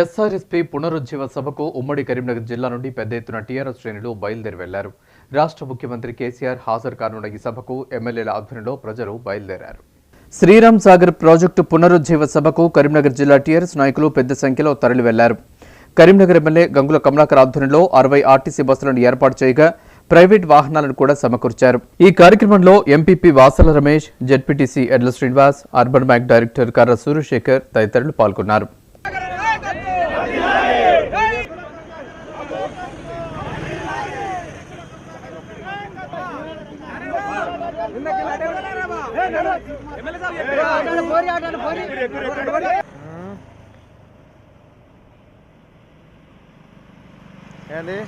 SRSP పునరుజ్జీవ సభకు ఉమ్మడి కరీంనగర్ జిల్లా నుండి పెద్ద ఎత్తున టీఆర్ఎస్ శ్రేణులు బయలుదేరి వెళ్ళారు. రాష్ట్ర ముఖ్యమంత్రి కేసీఆర్ హాజరు కానున్న ఈ సభకు ఎమ్మెల్యేల ఆధ్వర్యంలో ప్రజలు బయలుదేరారు. శ్రీరామ్ సాగర్ ప్రాజెక్టు పునరుజ్జీవ సభకు కరీంనగర్ జిల్లా టీఆర్ఎస్ నాయకులు పెద్ద సంఖ్యలో తరలి వెళ్ళారు కరీంనగర్ ఎమ్మెల్యే గంగుల కమలాకర్ ఆధ్వర్యంలో అరవై ఆర్టీసీ బస్సులను ఏర్పాటు చేయగా ప్రైవేట్ వాహనాలను కూడా సమకూర్చారు. ఈ కార్యక్రమంలో ఎంపీపీ వాసల రమేష్ జెడ్పీటీసీ ఎడ్ల శ్రీనివాస్ అర్బన్ బ్యాంక్ డైరెక్టర్ కర్ర సూర్యశేఖర్ తదితరులు పాల్గొన్నారు. ఏంది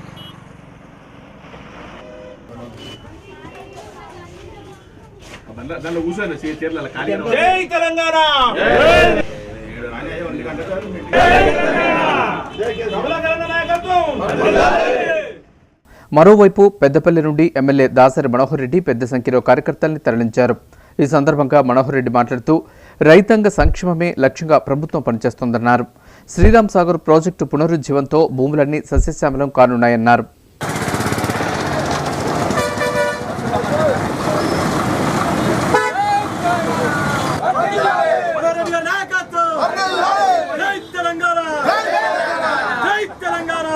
దాంట్లో దాంట్లో కూర్చోను చే- చీరలలో ఖాళీ జై తెలంగాణ నాయకత్వం మరోవైపు పెద్దపల్లి నుండి ఎమ్మెల్యే దాసరి మనోహర్ రెడ్డి పెద్ద సంఖ్యలో కార్యకర్తల్ని తరలించారు. ఈ సందర్భంగా మనోహర్ రెడ్డి మాట్లాడుతూ రైతాంగ సంక్షేమమే లక్ష్యంగా ప్రభుత్వం పనిచేస్తోందన్నారు. శ్రీరామ్ సాగర్ ప్రాజెక్టు పునరుజ్జీవంతో భూములన్నీ సస్యశ్యామలం కానున్నాయన్నారు మనోరెడ్డి గారి నాయకత్వం జై తెలంగాణ జై తెలంగాణ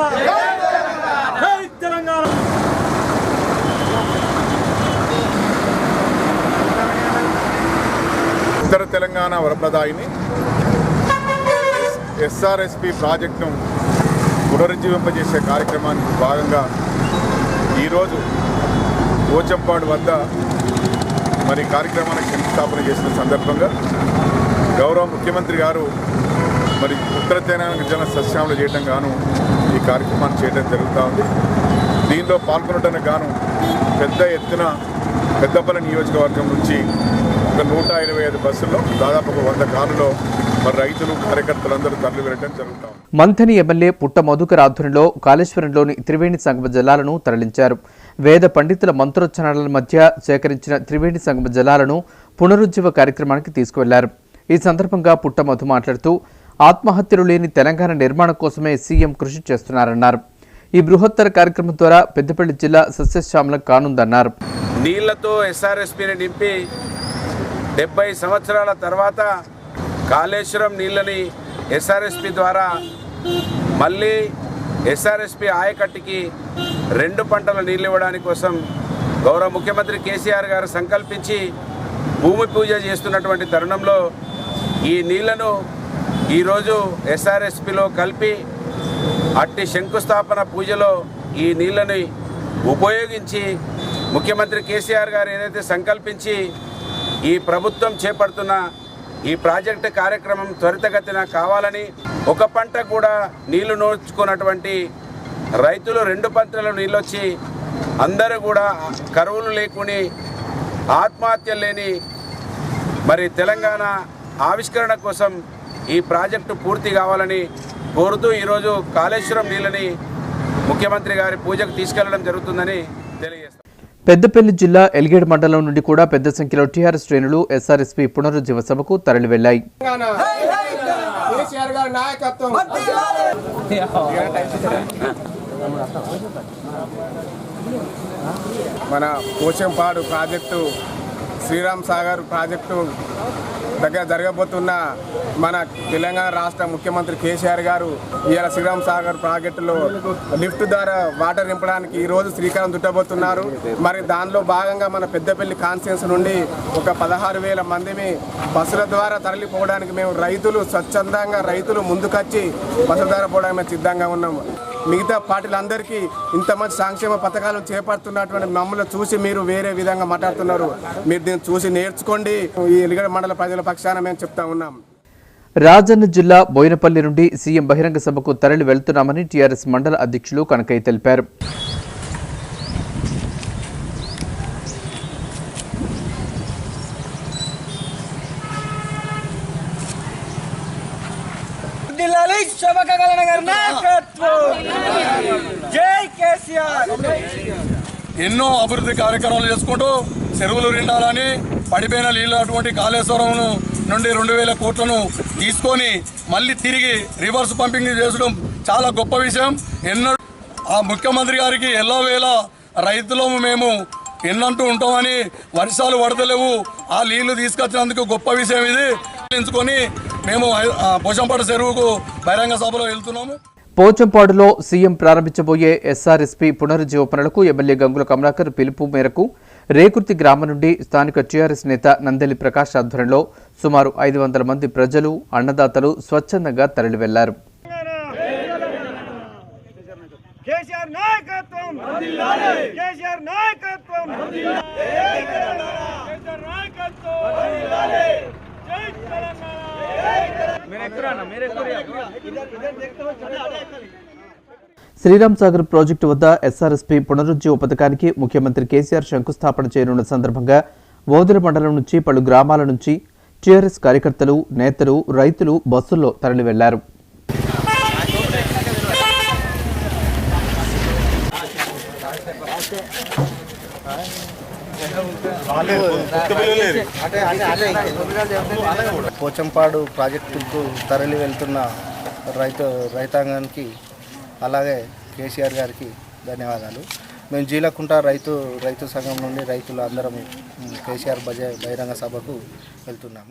జై తెలంగాణ ఉత్తర తెలంగాణ వరప్రదాయిని ఎస్ఆర్ఎస్పి ప్రాజెక్టును పునరుజ్జీవింపజేసే కార్యక్రమానికి భాగంగా ఈరోజు పోచంపాడు వద్ద మరి కార్యక్రమానికి శంకుస్థాపన చేసిన సందర్భంగా గౌరవ ముఖ్యమంత్రి గారు మరి ఉత్తర తెలంగాణ జన సస్యాములు చేయడం గాను ఈ కార్యక్రమాన్ని చేయడం జరుగుతూ ఉంది. దీనిలో పాల్గొనడానికి గాను పెద్ద ఎత్తున పెద్దపల్లి నియోజకవర్గం నుంచి ఒక నూట ఇరవై ఐదు బస్సుల్లో దాదాపు ఒక వంద కారులో మరి రైతులు కార్యకర్తలందరూ తరలి వెళ్ళడం జరుగుతూ మంథని ఎమ్మెల్యే పుట్ట మధుకర్ ఆధ్వర్యంలో కాళేశ్వరంలోని త్రివేణి సంగమ జలాలను తరలించారు. వేద పండితుల మంత్రోచ్చరణల మధ్య సేకరించిన త్రివేణి సంగమ జలాలను పునరుజ్జీవ కార్యక్రమానికి తీసుకువెళ్ళారు. ఈ సందర్భంగా పుట్ట మధు మాట్లాడుతూ ఆత్మహత్యలు లేని తెలంగాణ నిర్మాణం కోసమే సీఎం కృషి చేస్తున్నారన్నారు. ఈ బృహత్తర కార్యక్రమం ద్వారా పెద్దపల్లి జిల్లా సస్యశ్యామలం కానుందన్నారు. నీళ్ళతో ఎస్ఆర్ఎస్పిని నింపి డెబ్బై సంవత్సరాల తర్వాత కాళేశ్వరం నీళ్ళని ఎస్ఆర్ఎస్పి ద్వారా మళ్ళీ ఎస్ఆర్ఎస్పి ఆయకట్టుకి రెండు పంటల నీళ్ళు ఇవ్వడానికి కోసం గౌరవ ముఖ్యమంత్రి కేసీఆర్ గారు సంకల్పించి భూమి పూజ చేస్తున్నటువంటి తరుణంలో ఈ నీళ్ళను ఈరోజు ఎస్ఆర్ఎస్పిలో కలిపి అట్టి శంకుస్థాపన పూజలో ఈ నీళ్ళని ఉపయోగించి ముఖ్యమంత్రి కేసీఆర్ గారు ఏదైతే సంకల్పించి ఈ ప్రభుత్వం చేపడుతున్న ఈ ప్రాజెక్టు కార్యక్రమం త్వరితగతిన కావాలని ఒక పంట కూడా నీళ్ళు నోచుకున్నటువంటి రైతులు రెండు పంటలు నీళ్ళొచ్చి అందరూ కూడా కరువులు లేకుని ఆత్మహత్యలు లేని మరి తెలంగాణ ఆవిష్కరణ కోసం ఈ ప్రాజెక్టు పూర్తి కావాలని కోరుతూ ఈరోజు కాళేశ్వరం నీళ్ళని ముఖ్యమంత్రి గారి పూజకు తీసుకెళ్ళడం జరుగుతుందని తెలియజేస్తారు పెద్దపల్లి జిల్లా ఎల్గేడ్ మండలం నుండి కూడా పెద్ద సంఖ్యలో టీఆర్ఎస్ శ్రేణులు ఎస్ఆర్ఎస్పీ పునరుజ్జీవ సభకు తరలి వెళ్ళాయి మన పోచంపాడు ప్రాజెక్టు శ్రీరామ్ సాగర్ ప్రాజెక్టు దగ్గర జరగబోతున్న మన తెలంగాణ రాష్ట్ర ముఖ్యమంత్రి కేసీఆర్ గారు ఇవాళ శ్రీరామ్ సాగర్ ప్రాజెక్టులో లిఫ్ట్ ద్వారా వాటర్ నింపడానికి ఈరోజు శ్రీకారం చుట్టబోతున్నారు. మరి దానిలో భాగంగా మన పెద్దపల్లి కాన్స్టిట్యూన్స్ నుండి ఒక పదహారు వేల మందిని బస్సుల ద్వారా తరలిపోవడానికి మేము రైతులు స్వచ్ఛందంగా రైతులు ముందుకొచ్చి బస్సుల ద్వారా పోవడానికి సిద్ధంగా ఉన్నాము. మిగతా పార్టీలందరికీ ఇంత మంచి సంక్షేమ పథకాలు చేపడుతున్నటువంటి మమ్మల్ని చూసి మీరు వేరే విధంగా మాట్లాడుతున్నారు. మీరు దీన్ని చూసి నేర్చుకోండి. ఈ ఎలిగడ మండల ప్రజల పక్షాన మేము చెప్తా ఉన్నాం. రాజన్న జిల్లా బోయినపల్లి నుండి సీఎం బహిరంగ సభకు తరలి వెళ్తున్నామని టీఆర్ఎస్ మండల అధ్యక్షులు కనకయ్య తెలిపారు. జిల్లాలి శోభక కళ్యాణ గారి నాయకత్వం జై కేసీఆర్ ఎన్నో అభివృద్ధి కార్యక్రమాలు చేసుకుంటూ చెరువులు నిండాలని పడిపోయిన నీళ్ళు అటువంటి కాళేశ్వరంను నుండి రెండు వేల కోట్లను తీసుకొని మళ్ళీ తిరిగి రివర్స్ పంపింగ్ చేసడం చాలా గొప్ప విషయం. ఎన్నో ఆ ముఖ్యమంత్రి గారికి ఎల్లో వేళ రైతులము మేము ఎన్నంటూ ఉంటామని వర్షాలు పడతలేవు. ఆ నీళ్ళు తీసుకొచ్చినందుకు గొప్ప విషయం ఇది. ఎంచుకొని మేము ఆ, చెరువుకు బహిరంగ సభలో వెళ్తున్నాము. పోచంపాడులో సీఎం ప్రారంభించబోయే ఎస్ఆర్ఎస్పీ పునరుజ్జీవపనలకు ఎమ్మెల్యే గంగుల కమలాకర్ పిలుపు మేరకు రేకుర్తి గ్రామం నుండి స్థానిక టీఆర్ఎస్ నేత నందెలి ప్రకాష్ ఆధ్వర్యంలో సుమారు ఐదు వందల మంది ప్రజలు అన్నదాతలు స్వచ్ఛందంగా తరలి వెళ్ళారు కేసీఆర్ నాయకత్వం! కేసీఆర్ నాయకత్వం కేసీఆర్ నాయకత్వం జై తెలంగాణ శ్రీరామ్ సాగర్ ప్రాజెక్టు వద్ద ఎస్ఆర్ఎస్పీ పునరుజ్జీవ పథకానికి ముఖ్యమంత్రి కేసీఆర్ శంకుస్థాపన చేయనున్న సందర్భంగా ఓదిర మండలం నుంచి పలు గ్రామాల నుంచి టీఆర్ఎస్ కార్యకర్తలు నేతలు రైతులు బస్సుల్లో తరలి వెళ్ళారు పోచంపాడు ప్రాజెక్టుకు తరలి వెళ్తున్న రైతు రైతాంగానికి అలాగే కేసీఆర్ గారికి ధన్యవాదాలు. మేము జీలకుంట రైతు రైతు సంఘం నుండి రైతులు అందరం కేసీఆర్ బజ బహిరంగ సభకు వెళ్తున్నాము.